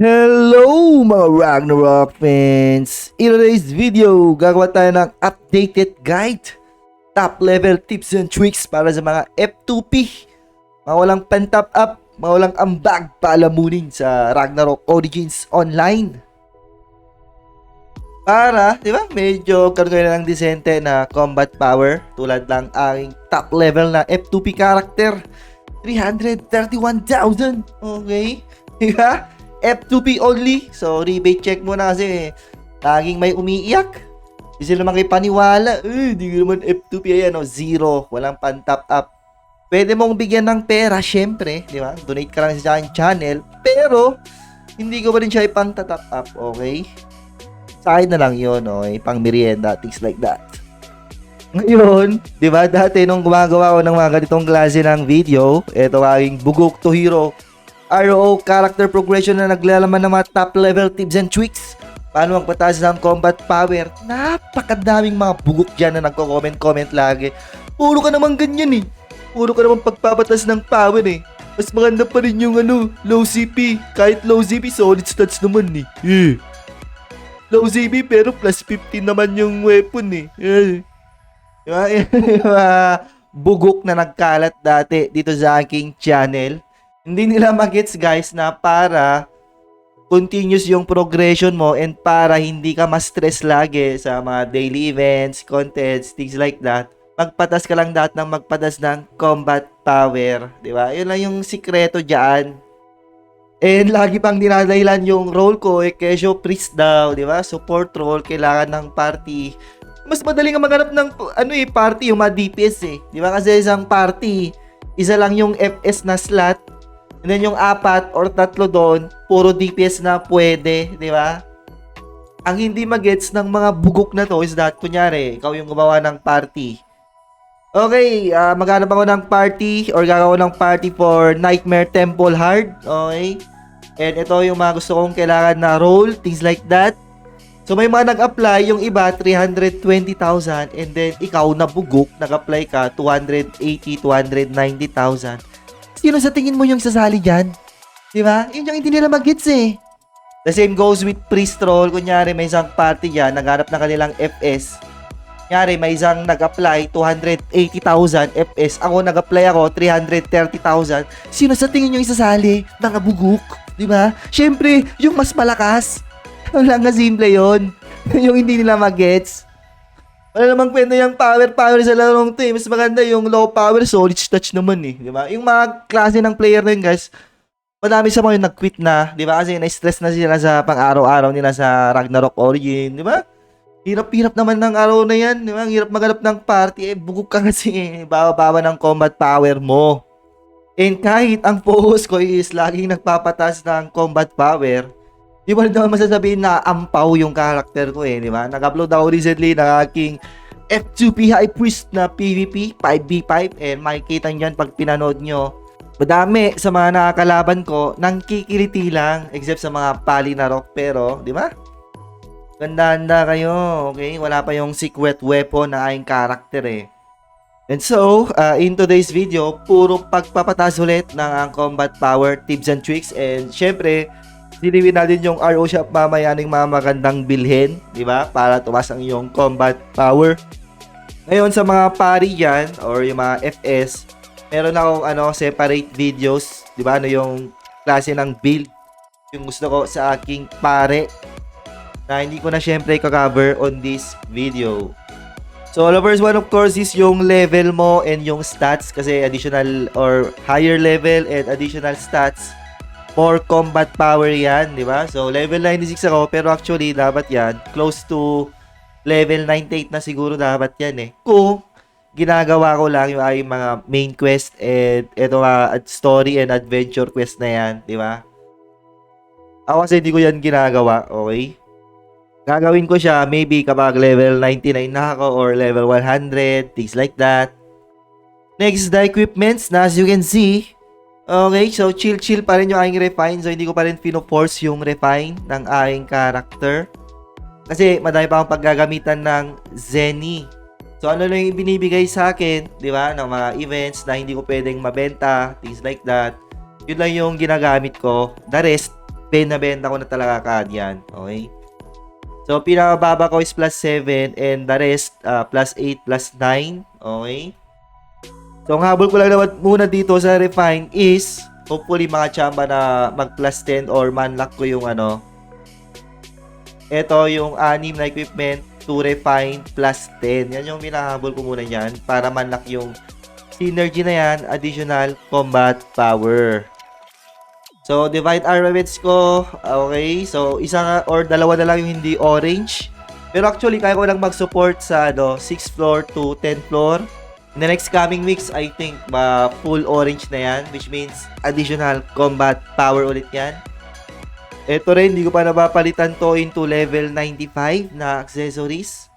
Hello mga Ragnarok fans! In today's video, gagawa tayo ng updated guide. Top level tips and tricks para sa mga F2P. Mga walang pentap up, mga walang ambag palamunin sa Ragnarok Origins Online. Para, di ba, medyo karoon kayo ng disente na combat power tulad ng aking top level na F2P character. 331,000. Okay? Di ba? F2P only. So, rebate check muna kasi laging may umiiyak. Hindi sila naman kayo paniwala. Eh, di ko naman F2P. Ayan, oh, zero. Walang pan-top up. Pwede mong bigyan ng pera, syempre. Di ba? Donate ka lang sa channel. Pero, hindi ko pa rin siya ipang top up. Okay? Sa akin na lang yun, okay? Pang merienda, things like that. Ngayon, di ba, dati nung gumagawa ko ng mga ganitong klase ng video, ito aking bugok to hero RO character progression na naglalaman ng mga top level tips and tricks. Paano magpataas ng combat power? Napakadaming mga bugok dyan na nagko-comment-comment lagi. Puro ka naman ganyan eh. Puro ka naman pagpapatas ng power eh. Mas maganda pa rin yung ano, low CP. Kahit low CP, solid stats naman eh. Eh. Low CP pero plus 15 naman yung weapon eh. Eh. Diba? Bugok na nagkalat dati dito sa aking channel hindi nila magets guys na para continuous yung progression mo and para hindi ka ma-stress lagi sa mga daily events, contents, things like that. Magpatas ka lang dapat ng magpatas ng combat power, di ba? Yun lang yung sikreto diyan. And lagi pang dinadahilan yung role ko, eh, kesyo priest daw, di ba? Support role, kailangan ng party. Mas madali nga maghanap ng ano eh, party, yung mga DPS eh. Di ba? Kasi isang party, isa lang yung FS na slot, And then yung apat or tatlo doon, puro DPS na pwede, di ba? Ang hindi magets ng mga bugok na to is that, kunyari, ikaw yung gumawa ng party. Okay, uh, maghanap ako ng party or gagawa ng party for Nightmare Temple Hard. Okay? And ito yung mga gusto kong kailangan na role, things like that. So may mga nag-apply, yung iba 320,000 and then ikaw na bugok, nag-apply ka 280, 290,000. Sino sa tingin mo yung sasali dyan? Di ba? Yun yung hindi nila mag-gets eh. The same goes with priest roll. Kunyari, may isang party dyan, naghanap ng kanilang FS. Kunyari, may isang nag-apply, 280,000 FS. Ako, nag-apply ako, 330,000. Sino sa tingin nyo yung sasali? Mga bugok. Di ba? Siyempre, yung mas malakas. Wala nga simple yon yung hindi nila mag-gets. Wala namang kwenta yung power power sa larong to eh. Mas maganda yung low power solid touch naman eh, di ba? Yung mga klase ng player na yun, guys, madami sa mga yung nag-quit na, di ba? Kasi na-stress na sila sa pang-araw-araw nila sa Ragnarok Origin, di ba? Hirap-hirap naman ng araw na yan, di ba? Ang hirap maghanap ng party, eh, bugok ka kasi eh. Bawa-bawa ng combat power mo. And kahit ang focus ko is laging nagpapatas ng combat power, Di ba naman masasabihin na ampaw yung character ko eh, di ba? Nag-upload ako recently ng aking F2P High Priest na PvP 5v5 and makikita nyo yan pag pinanood nyo. Madami sa mga nakakalaban ko nang kikiliti lang except sa mga pali na rock pero, di ba? Ganda-ganda kayo, okay? Wala pa yung secret weapon na aking character eh. And so, uh, in today's video, puro pagpapatas ulit ng ang combat power, tips and tricks and syempre, Diliwin natin yung RO shop mamaya ng mga magandang bilhin, di ba? Para tumas ang iyong combat power. Ngayon sa mga pari yan, or yung mga FS, meron akong ano, separate videos, di ba? Ano yung klase ng build yung gusto ko sa aking pare na hindi ko na syempre cover on this video. So, first one of course is yung level mo and yung stats kasi additional or higher level and additional stats for combat power yan, di ba? So, level 96 ako, pero actually, dapat yan, close to level 98 na siguro dapat yan eh. Kung ginagawa ko lang yung ay mga main quest and ito nga, story and adventure quest na yan, di ba? Ako kasi hindi ko yan ginagawa, okay? Gagawin ko siya maybe kapag level 99 na ako or level 100, things like that. Next, the equipments na as you can see, Okay, so chill-chill pa rin yung aking refine. So, hindi ko pa rin pino-force yung refine ng aking character. Kasi, madami pa akong paggagamitan ng Zenny. So, ano lang yung binibigay sa akin, di ba, ng mga events na hindi ko pwedeng mabenta, things like that. Yun lang yung ginagamit ko. The rest, benta ko na talaga kaad yan. Okay? So, pinakababa ko is plus 7 and the rest, uh, plus 8, plus 9. Okay? So, ang habol ko lang naman muna dito sa refine is hopefully mga chamba na mag plus 10 or manlock ko yung ano. Ito yung anim na equipment to refine plus 10. Yan yung pinahabol ko muna yan para manlock yung synergy na yan, additional combat power. So, divide armaments ko. Okay. So, isa or dalawa na lang yung hindi orange. Pero actually, kaya ko lang mag-support sa ano, 6 floor to 10 floor. The next coming weeks, I think ma full orange na yan. Which means additional combat power ulit yan. Ito rin, hindi ko pa napapalitan to into level 95 na accessories.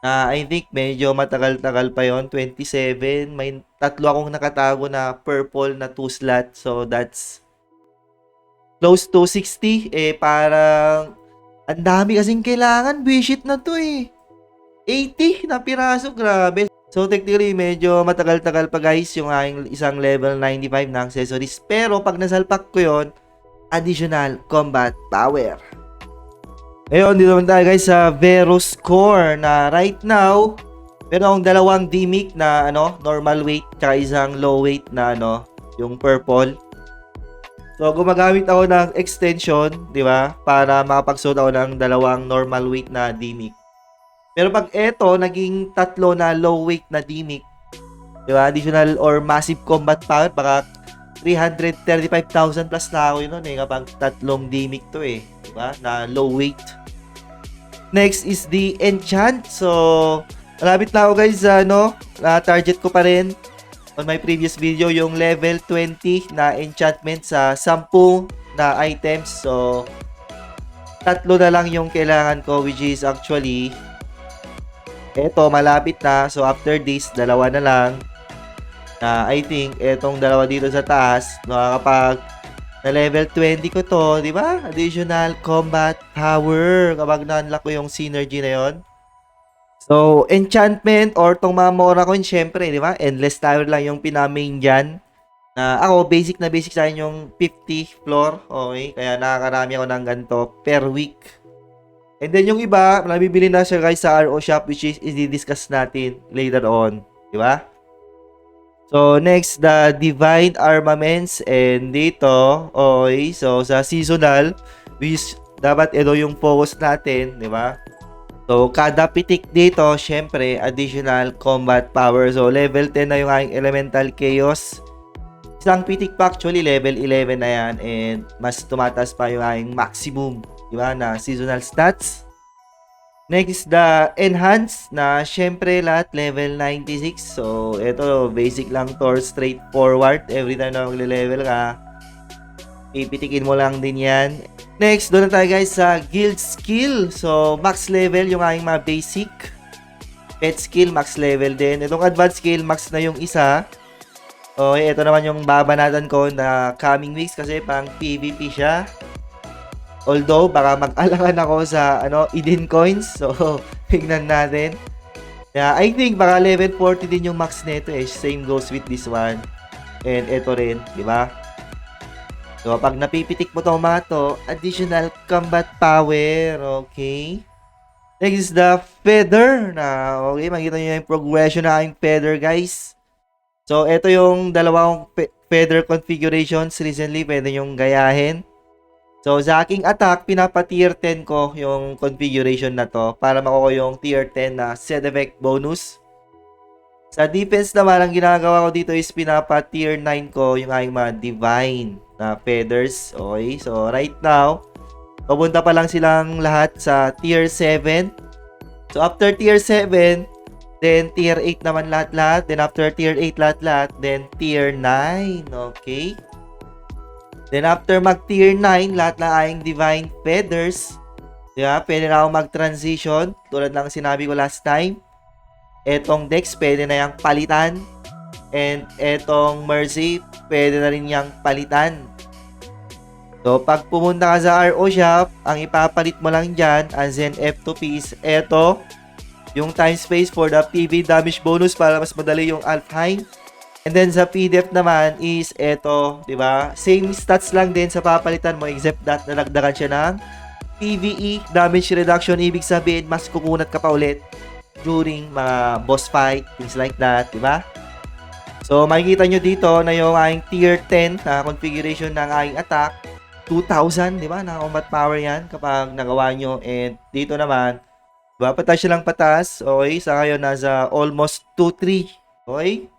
Na I think medyo matagal-tagal pa yon 27. May tatlo akong nakatago na purple na 2 slot. So, that's close to 60 eh parang ang dami kasing kailangan bishit na to eh 80 na piraso grabe so technically medyo matagal-tagal pa guys yung aking isang level 95 na accessories pero pag nasalpak ko yon additional combat power ngayon dito naman tayo guys sa Vero score na right now meron akong dalawang DMIC na ano normal weight tsaka isang low weight na ano yung purple So, gumagamit ako ng extension, di ba? Para makapagsuot ako ng dalawang normal weight na DMIC. Pero pag eto, naging tatlo na low weight na DMIC, di ba? Additional or massive combat power, baka 335,000 plus na ako yun nun eh, kapag tatlong DMIC to eh, di ba? Na low weight. Next is the enchant. So, malapit na ako guys ano, na target ko pa rin on my previous video yung level 20 na enchantment sa 10 na items. So, tatlo na lang yung kailangan ko which is actually eto malapit na. So, after this, dalawa na lang. Na I think etong dalawa dito sa taas, nakakapag na level 20 ko to, di ba? Additional combat power kapag na-unlock ko yung synergy na yon. So, enchantment or tong mga mora coin, syempre, di ba? Endless tower lang yung pinamain dyan. Na ako, basic na basic sa yung 50 floor. Okay? Kaya nakakarami ako ng ganito per week. And then yung iba, nabibili na siya guys sa RO shop which is i-discuss natin later on. Di ba? So, next, the Divine Armaments. And dito, okay, so sa seasonal, which dapat ito yung focus natin, di ba? So, kada pitik dito, syempre, additional combat power. So, level 10 na yung aking Elemental Chaos. Isang pitik pa actually, level 11 na yan. And mas tumataas pa yung aking maximum, di ba, na seasonal stats. Next, the Enhance na syempre lahat level 96. So, ito, basic lang to, straightforward. Every time na magle-level ka, pipitikin mo lang din yan. Next, doon na tayo guys sa guild skill. So, max level yung aking mga basic. Pet skill, max level din. Itong advanced skill, max na yung isa. Okay, ito naman yung babanatan ko na coming weeks kasi pang PvP siya. Although, baka mag-alangan ako sa ano, Eden Coins. So, tignan natin. Yeah, I think baka level 40 din yung max nito eh. Same goes with this one. And ito rin, di ba? So, pag napipitik mo tong mga to, additional combat power, okay? Next is the feather na, okay, makita nyo yung progression na aking feather, guys. So, ito yung dalawang fe- feather configurations recently, pwede yung gayahin. So, sa aking attack, pinapa-tier 10 ko yung configuration na to para makuha yung tier 10 na set effect bonus. Sa defense naman, ang ginagawa ko dito is pinapa-tier 9 ko yung aking mga divine na feathers. Okay, so right now, papunta pa lang silang lahat sa tier 7. So after tier 7, then tier 8 naman lahat-lahat. Then after tier 8 lahat-lahat, then tier 9. Okay. Then after mag tier 9, lahat na aking divine feathers. Diba? Pwede na ako mag-transition. Tulad lang sinabi ko last time etong Dex pwede na yang palitan and etong Mercy pwede na rin yang palitan so pag pumunta ka sa RO shop ang ipapalit mo lang dyan as in F2P is eto yung time space for the PV damage bonus para mas madali yung Alfheim And then sa PDF naman is eto, 'di ba? Same stats lang din sa papalitan mo except that nalagdagan siya ng PVE damage reduction ibig sabihin mas kukunat ka pa ulit during mga boss fight, things like that, 'di ba? So makikita nyo dito na yung aking tier 10 na configuration ng aking attack 2,000, 'di ba? Na combat power 'yan kapag nagawa nyo and dito naman Diba? Patas siya lang patas. Okay? Sa ngayon, nasa almost 2-3. Okay?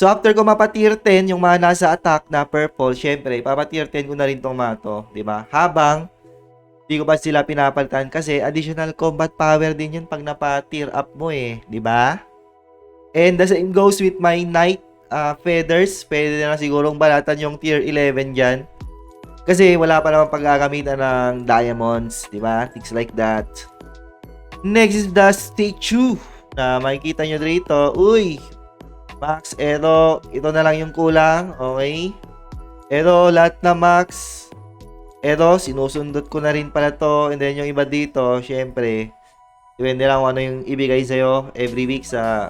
So, after ko mapa-tier 10, yung mga nasa attack na purple, syempre, papa-tier 10 ko na rin tong mga to. Diba? Habang, di ko pa sila pinapalitan kasi additional combat power din yun pag napa-tier up mo eh. Diba? And the same goes with my knight uh, feathers. Pwede na sigurong balatan yung tier 11 dyan. Kasi wala pa naman pagkakamitan ng diamonds. Diba? Things like that. Next is the statue na makikita nyo dito. Uy, Max, ito, ito na lang yung kulang. Okay. Ito, lahat na Max. Ito, sinusundot ko na rin pala to. And then yung iba dito, syempre, depende lang kung ano yung ibigay sa'yo every week sa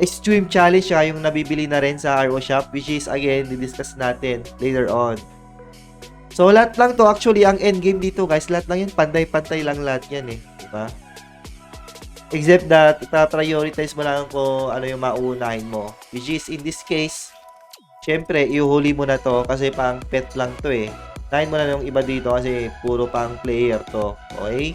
Extreme Challenge siya yung nabibili na rin sa RO Shop which is again, di-discuss natin later on. So, lahat lang to. Actually, ang endgame dito, guys, lahat lang yun. Pantay-pantay lang lahat yan eh. Diba? Except that, ipa-prioritize mo lang kung ano yung mauunahin mo. Which is, in this case, syempre, iuhuli mo na to kasi pang pet lang to eh. Unahin mo na yung iba dito kasi puro pang player to. Okay?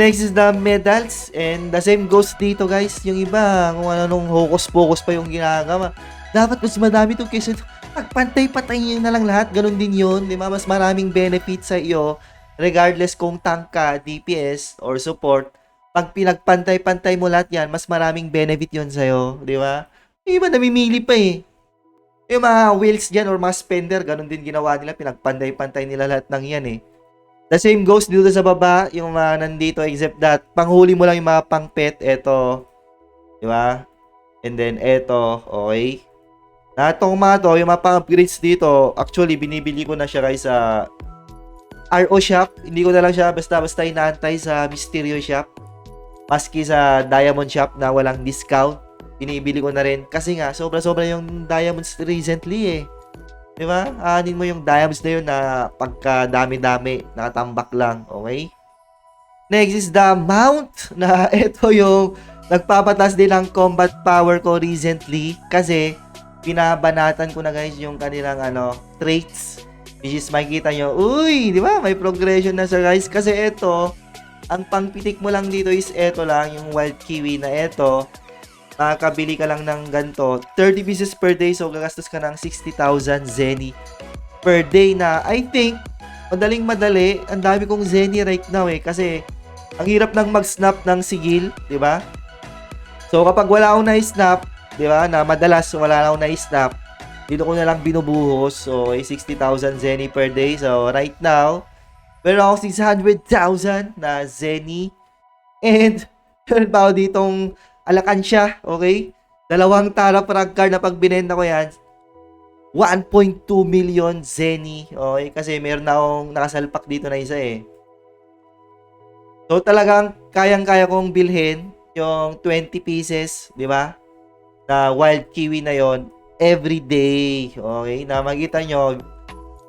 Next is the medals. And the same goes dito guys. Yung iba, kung ano nung hocus-pocus pa yung ginagawa. Dapat mas madami to kaysa pagpantay-patay nyo na lang lahat. Ganun din yun. Di ba? Mas maraming benefit sa iyo. Regardless kung tank ka, DPS, or support pag pinagpantay-pantay mo lahat yan, mas maraming benefit yon sa'yo. Di ba? Yung iba namimili pa eh. Yung mga whales dyan or mga spender, ganun din ginawa nila. Pinagpantay-pantay nila lahat ng yan eh. The same goes dito sa baba, yung mga nandito, except that, panghuli mo lang yung mga pang-pet, eto. Di ba? And then, eto, okay? Na itong mga to, yung mga pang-upgrades dito, actually, binibili ko na siya guys sa RO shop. Hindi ko na lang siya basta-basta inaantay sa Mysterio shop. Maski sa Diamond Shop na walang discount, binibili ko na rin. Kasi nga, sobra-sobra yung diamonds recently eh. Di ba? Aanin mo yung diamonds na yun na pagka dami-dami, nakatambak lang. Okay? Next is the mount na ito yung nagpapatas din ng combat power ko recently kasi pinabanatan ko na guys yung kanilang ano, traits. Which is makikita nyo, uy, di ba? May progression na sa guys. Kasi ito, ang pangpitik mo lang dito is eto lang, yung wild kiwi na eto. Makakabili ka lang ng ganto. 30 pieces per day, so gagastos ka ng 60,000 Zenny per day na I think, madaling madali. Ang dami kong Zenny right now eh, kasi ang hirap nang mag-snap ng sigil, di ba? So kapag wala akong na-snap, di ba, na madalas wala akong na-snap, dito ko na lang binubuhos. So, eh, 60,000 Zenny per day. So, right now, Meron ako 600,000 na Zenny. And, meron pa ako ditong Alakansya, okay? Dalawang Tara Frag card na pag binenta ko yan, 1.2 million Zenny, okay? Kasi meron na akong nakasalpak dito na isa eh. So, talagang kayang-kaya kong bilhin yung 20 pieces, di ba? Na wild kiwi na yon every day, okay? Na makita nyo,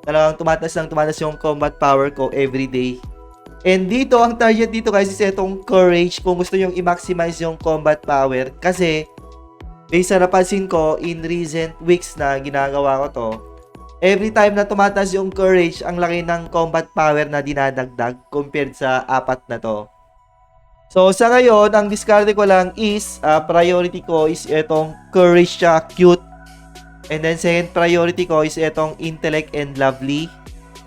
Talagang tumatas lang tumatas yung combat power ko every day. And dito, ang target dito guys is itong courage kung gusto nyong i-maximize yung combat power. Kasi, based sa napansin ko in recent weeks na ginagawa ko to, every time na tumatas yung courage, ang laki ng combat power na dinadagdag compared sa apat na to. So, sa ngayon, ang discard ko lang is, uh, priority ko is itong courage siya cute And then second priority ko is itong intellect and lovely.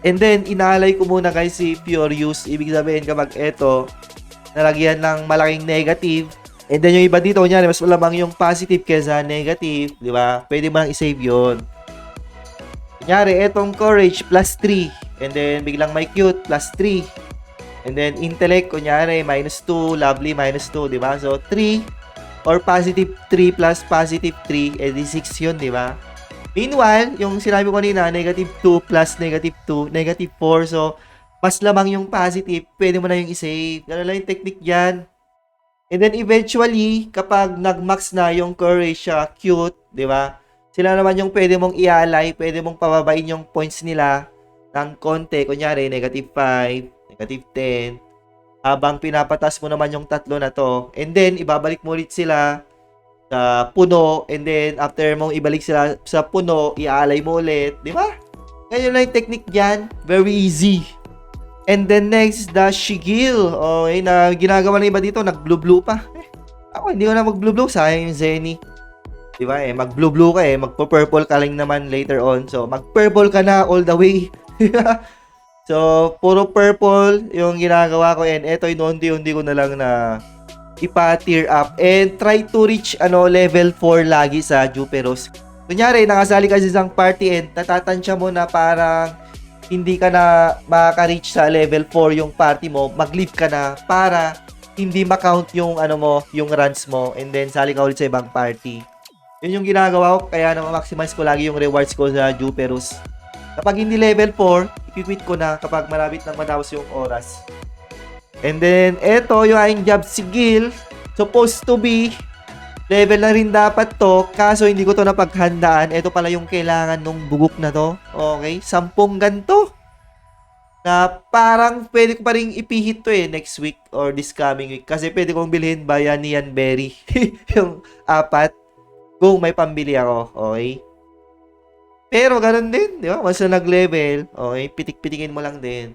And then inaalay ko muna guys si use. Ibig sabihin kapag ito nalagyan ng malaking negative. And then yung iba dito, kunyari, mas malamang yung positive kaysa negative. Di ba? Pwede mo lang isave yun. Kunyari, itong courage plus 3. And then biglang may cute plus 3. And then intellect, kunyari, minus 2. Lovely, minus 2. Di ba? So 3 or positive 3 plus positive 3, edi 6 yun, di ba? Meanwhile, yung sinabi ko kanina, negative 2 plus negative 2, negative 4. So, mas lamang yung positive, pwede mo na yung isave. Ganun lang yung technique yan. And then eventually, kapag nag-max na yung siya, cute, di ba? sila naman yung pwede mong i-ally, pwede mong pababain yung points nila ng konti. Kunyari, negative 5, negative 10. Habang pinapatas mo naman yung tatlo na to. And then, ibabalik mo ulit sila sa puno. And then, after mong ibalik sila sa puno, i-ally mo ulit. Di ba? Ganyan lang yung technique dyan. Very easy. And then next, the Shigil. Okay, na ginagawa ng iba dito, nag-blue-blue pa. Eh, ako, hindi ko na mag-blue-blue. Sayang yung Zenny. Di ba eh, mag-blue-blue ka eh. Magpo-purple ka lang naman later on. So, mag-purple ka na all the way. so, puro purple yung ginagawa ko. And eto, inuunti-unti ko na lang na ipa-tier up. And try to reach ano level 4 lagi sa Juperos. Kunyari, nakasali ka sa isang party and natatansya mo na parang hindi ka na makaka-reach sa level 4 yung party mo, mag-leave ka na para hindi ma-count yung ano mo, yung runs mo and then sali ka ulit sa ibang party. Yun yung ginagawa ko, kaya na maximize ko lagi yung rewards ko sa Juperus. Kapag hindi level 4, i-quit ko na kapag malapit nang matapos yung oras. And then, eto, yung aking job sigil, supposed to be, level na rin dapat to, kaso hindi ko to napaghandaan. Ito pala yung kailangan nung bugok na to. Okay? Sampung ganto. Na parang pwede ko pa rin ipihit to eh next week or this coming week. Kasi pwede kong bilhin via Nian Berry. yung apat. Kung may pambili ako. Okay? Pero ganun din, di ba? Once na nag-level, okay, pitik-pitikin mo lang din.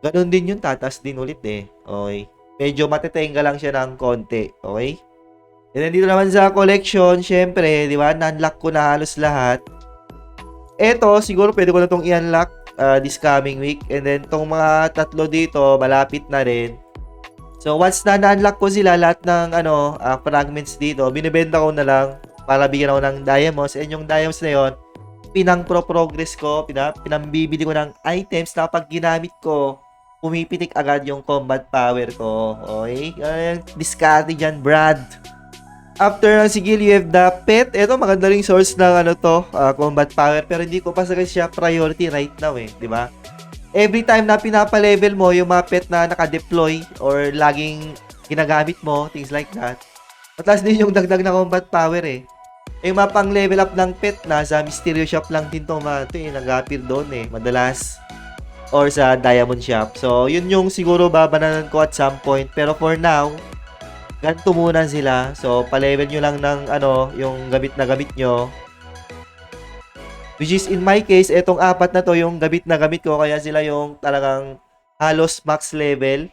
Ganun din yun, tatas din ulit eh. Okay? Medyo matetenga lang siya ng konti. Okay? And then dito naman sa collection, syempre, di ba, na-unlock ko na halos lahat. Eto, siguro pwede ko na itong i-unlock uh, this coming week. And then, tong mga tatlo dito, malapit na rin. So, once na na-unlock ko sila, lahat ng ano, uh, fragments dito, binibenta ko na lang para bigyan ako ng diamonds. And yung diamonds na yon pinang pro-progress ko, pinang, pinambibili ko ng items na pag ginamit ko, pumipitik agad yung combat power ko. Okay? Uh, discarte dyan, Brad. After ng sigil, you have the pet. Ito, maganda ring source ng ano to, uh, combat power. Pero hindi ko pa sa siya priority right now eh. di ba? Every time na pinapa-level mo yung mga pet na naka-deploy or laging ginagamit mo, things like that. Mataas din yung dagdag na combat power eh. Yung mga pang level up ng pet na sa Mysterio Shop lang din to mga ito eh, nag-appear doon eh, madalas. Or sa Diamond Shop. So, yun yung siguro babananan ko at some point. Pero for now, ganito muna sila. So, pa-level nyo lang ng ano, yung gamit na gamit nyo. Which is in my case, etong apat na to yung gamit na gamit ko. Kaya sila yung talagang halos max level.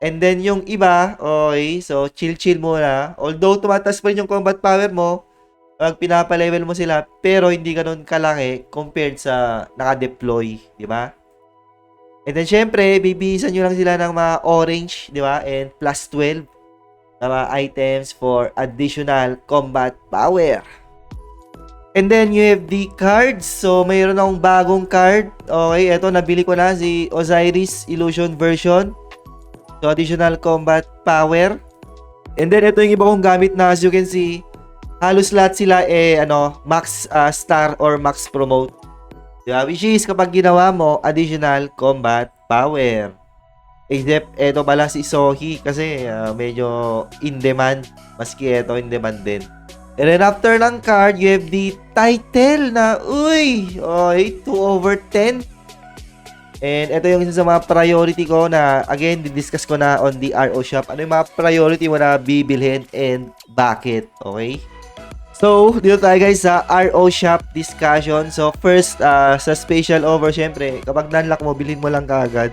And then yung iba, okay, so chill-chill muna. Although tumataas pa rin yung combat power mo, pag pinapa-level mo sila, pero hindi ganun kalaki compared sa naka-deploy, di ba? And then, syempre, bibihisan nyo lang sila ng mga orange, di ba? And plus 12 na mga items for additional combat power. And then, you have the cards. So, mayroon akong bagong card. Okay, eto, nabili ko na si Osiris Illusion version. So, additional combat power. And then, ito yung iba kong gamit na as you can see, halos lahat sila eh ano, max uh, star or max promote. Diba? Which is kapag ginawa mo additional combat power. Except eto pala si Sohi kasi uh, medyo in demand. Maski eto in demand din. And then after ng card, you have the title na, uy, okay, 2 over 10. And ito yung isa sa mga priority ko na, again, didiscuss ko na on the RO shop. Ano yung mga priority mo na bibilhin and bakit, okay? So, dito tayo guys sa RO Shop discussion. So, first, uh, sa special over, syempre, kapag nanlock mo, bilhin mo lang kaagad.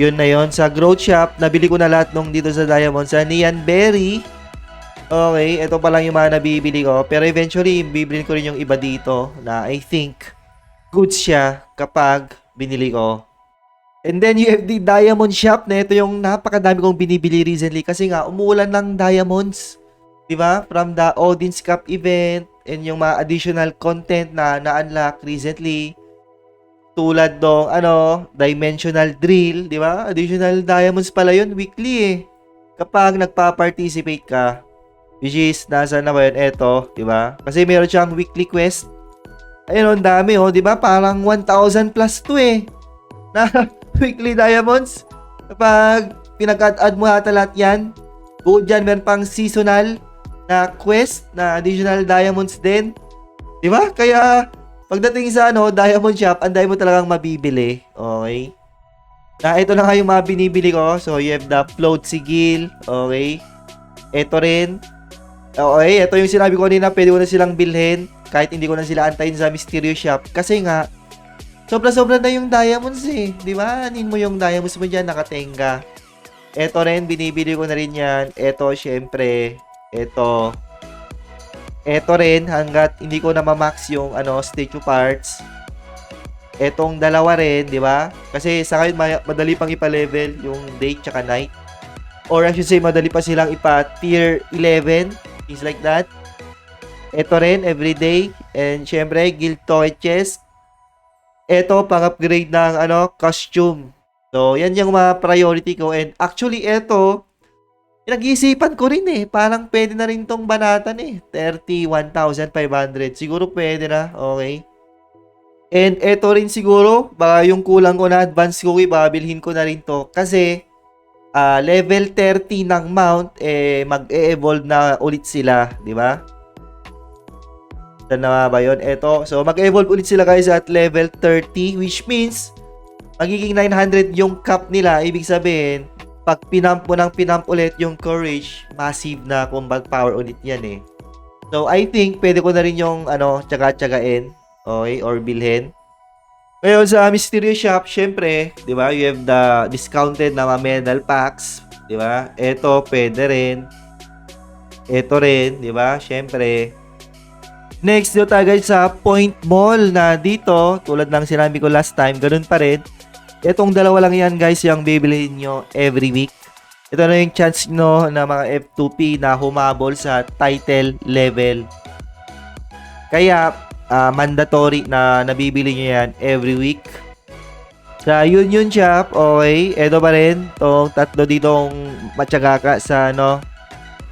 Yun na yon Sa Growth Shop, nabili ko na lahat nung dito sa Diamond. Sa Nian Berry, okay, ito pa lang yung mga nabibili ko. Pero eventually, bibili ko rin yung iba dito na I think good siya kapag binili ko. And then the Diamond Shop na ito yung napakadami kong binibili recently kasi nga umuulan ng diamonds. 'Di ba? From the Odin's Cup event and yung mga additional content na na-unlock recently tulad dong ano, dimensional drill, 'di ba? Additional diamonds pala 'yun weekly eh. Kapag nagpa-participate ka, which is nasa na ba 'yun? Eto, 'di ba? Kasi meron siyang weekly quest. Ayun, ang dami oh, 'di ba? Parang 1,000 plus 2 eh. Na weekly diamonds. Kapag pinag-add mo ata lahat 'yan, bukod dyan, meron pang seasonal na quest na additional diamonds din. Di ba? Kaya pagdating sa ano, diamond shop, ang dami mo talagang mabibili. Okay? Na ito na nga yung mga binibili ko. So, you have the float sigil. Okay? Ito rin. Okay, ito yung sinabi ko kanina, pwede ko na silang bilhin kahit hindi ko na sila antayin sa mystery shop. Kasi nga, sobra-sobra na yung diamonds eh. Di ba? Anin mo yung diamonds mo dyan, nakatenga. Ito rin, binibili ko na rin yan. Ito, syempre, ito. Ito rin, hanggat hindi ko na ma-max yung ano, statue parts. Etong dalawa rin, di ba? Kasi sa ngayon, ma- madali pang ipa-level yung day tsaka night. Or I should say, madali pa silang ipa-tier 11, things like that. Ito rin, everyday. And syempre, guild toy chest. Ito, pang-upgrade ng ano, costume. So, yan yung mga priority ko. And actually, ito, Pinag-iisipan ko rin eh. Parang pwede na rin tong banatan eh. 31,500. Siguro pwede na. Okay. And eto rin siguro, baka yung kulang ko na advance cookie, babilhin ko na rin to. Kasi, ah, level 30 ng mount, eh, mag-e-evolve na ulit sila. Di ba? Saan na ba yun? Eto. So, mag-evolve ulit sila guys at level 30, which means, magiging 900 yung cap nila. Ibig sabihin, pag pinamp mo ng pinamp ulit yung courage, massive na combat power ulit yan eh. So, I think, pwede ko na rin yung, ano, tsaga-tsagain. Okay? Or bilhin. Ngayon, sa Mystery Shop, syempre, di ba, you have the discounted na mga medal packs. Di ba? Ito, pwede rin. Ito rin, di ba? Syempre. Next, dito tayo guys sa Point Mall na dito, tulad ng sinabi ko last time, ganun pa rin. Itong dalawa lang yan guys yung bibilihin nyo every week. Ito na yung chance nyo na mga F2P na humabol sa title level. Kaya ah, mandatory na nabibili nyo yan every week. Sa Union Shop, okay, ito pa rin, tong tatlo ditong matsyagaka sa ano,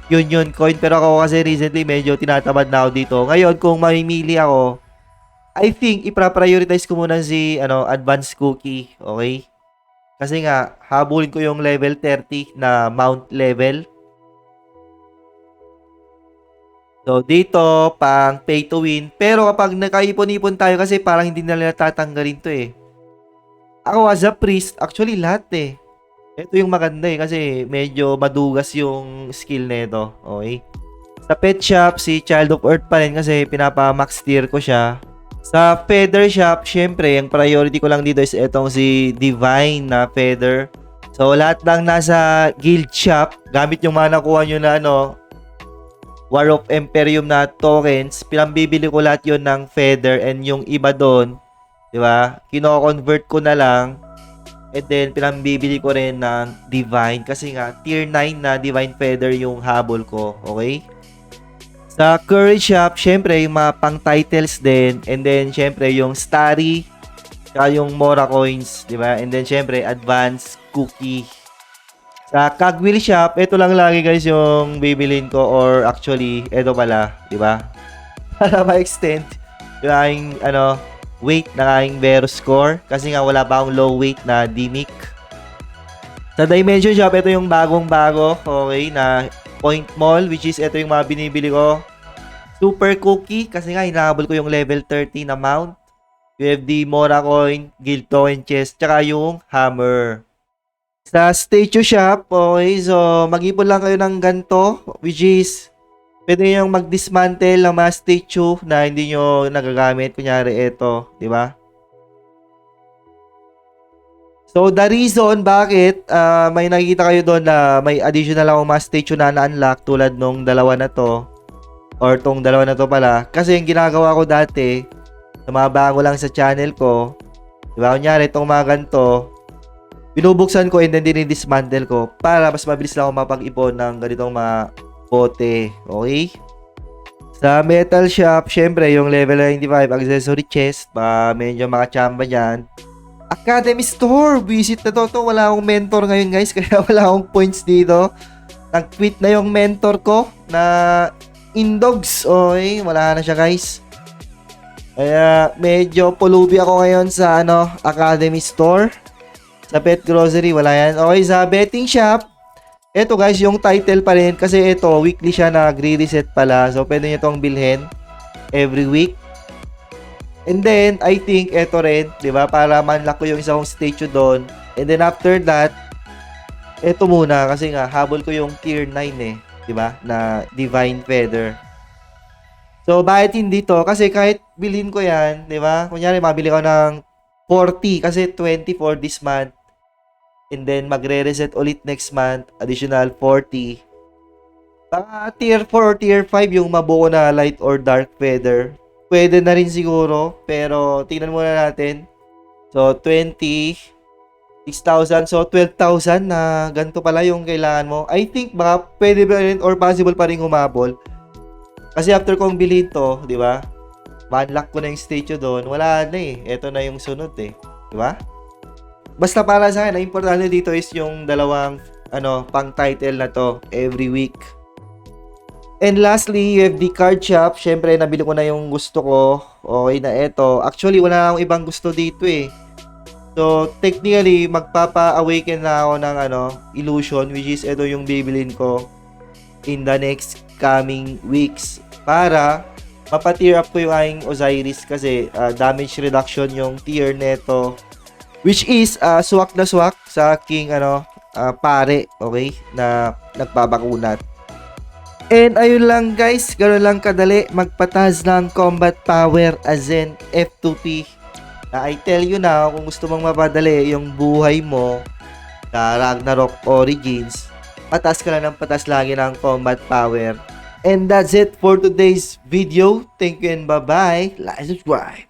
Union Coin. Pero ako kasi recently medyo tinatamad na ako dito. Ngayon, kung mamimili ako, I think ipra-prioritize ko muna si ano, advanced cookie, okay? Kasi nga habulin ko yung level 30 na mount level. So dito pang pay to win, pero kapag nakaipon-ipon tayo kasi parang hindi na nila tatanggalin to eh. Ako as a priest, actually lahat eh. Ito yung maganda eh kasi medyo madugas yung skill nito, okay? Sa pet shop, si Child of Earth pa rin kasi pinapa-max tier ko siya. Sa feather shop, syempre, ang priority ko lang dito is etong si Divine na feather. So, lahat lang nasa guild shop, gamit yung mga nakuha nyo na ano, War of Imperium na tokens, pinambibili ko lahat yon ng feather and yung iba doon, di ba? Kino-convert ko na lang and then pinambibili ko rin ng Divine kasi nga tier 9 na Divine Feather yung habol ko, okay? Sa Courage Shop, syempre, yung mga pang titles din. And then, syempre, yung Starry. Saka yung Mora Coins, di ba? And then, syempre, Advance Cookie. Sa Cagwheel Shop, ito lang lagi guys yung bibilin ko. Or actually, ito pala, di ba? Para ma-extend yung aking, ano, weight ng aking Vero score. Kasi nga, wala pa akong low weight na Dimic. Sa Dimension Shop, ito yung bagong-bago, okay, na Point Mall, which is ito yung mga binibili ko. Super Cookie, kasi nga hinahabol ko yung level 30 na mount. The Mora Coin, Guild Token Chest, tsaka yung Hammer. Sa Statue Shop, okay, so mag-ipon lang kayo ng ganito, which is pwede nyo mag-dismantle ng mga statue na hindi nyo nagagamit. Kunyari, ito, di ba? So, the reason bakit ah, may nakikita kayo doon na may additional akong mga statue na na-unlock tulad nung dalawa na to or tong dalawa na to pala. Kasi yung ginagawa ko dati bago lang sa channel ko, di ba, kunyari itong mga ganito, binubuksan ko and then dinidismantle ko para mas mabilis lang ako mapag-ipon ng ganitong mga bote. Okay? Sa metal shop, syempre, yung level 95 accessory chest, ba medyo makachamba dyan. Academy Store. Visit na to. to. Wala akong mentor ngayon guys. Kaya wala akong points dito. Nag-quit na yung mentor ko na Indogs. Okay. Wala na siya guys. Kaya medyo pulubi ako ngayon sa ano Academy Store. Sa pet grocery. Wala yan. Okay. Sa betting shop. Ito guys, yung title pa rin kasi ito weekly siya nagre-reset pala. So pwede niyo tong bilhin every week. And then I think ito rin, 'di ba? Para manlock ko yung isang statue doon. And then after that, ito muna kasi nga habol ko yung tier 9 eh, 'di ba? Na Divine Feather. So bakit hindi to? Kasi kahit bilhin ko 'yan, 'di ba? Kunyari mabili ko ng 40 kasi 20 for this month. And then magre-reset ulit next month, additional 40. Baka tier 4 or tier 5 yung mabuo na light or dark feather. Pwede na rin siguro, pero tingnan muna natin. So 20 6,000 so 12,000 na ganito pala yung kailangan mo. I think baka pwede ba rin or possible pa rin humabol. Kasi after kong bilhin to, di ba? Manlock ko na yung statue doon. Wala na eh. Ito na yung sunod eh. Di ba? Basta para sa akin, ang importante dito is yung dalawang ano, pang title na to every week. And lastly, you the card shop. Syempre, nabili ko na yung gusto ko. Okay na ito. Actually, wala akong ibang gusto dito eh. So, technically, magpapa-awaken na ako ng ano, illusion, which is ito yung bibilin ko in the next coming weeks. Para mapa-tier up ko yung aking Osiris kasi ah, damage reduction yung tier neto which is uh, swak na swak sa aking ano ah, pare, okay, na nagbabakunat. And ayun lang guys, ganoon lang kadali magpatas ng combat power as in F2P. Na I tell you na kung gusto mong mapadali yung buhay mo sa Ragnarok Origins, patas ka lang ng patas lagi ng combat power. And that's it for today's video. Thank you and bye-bye. Like subscribe.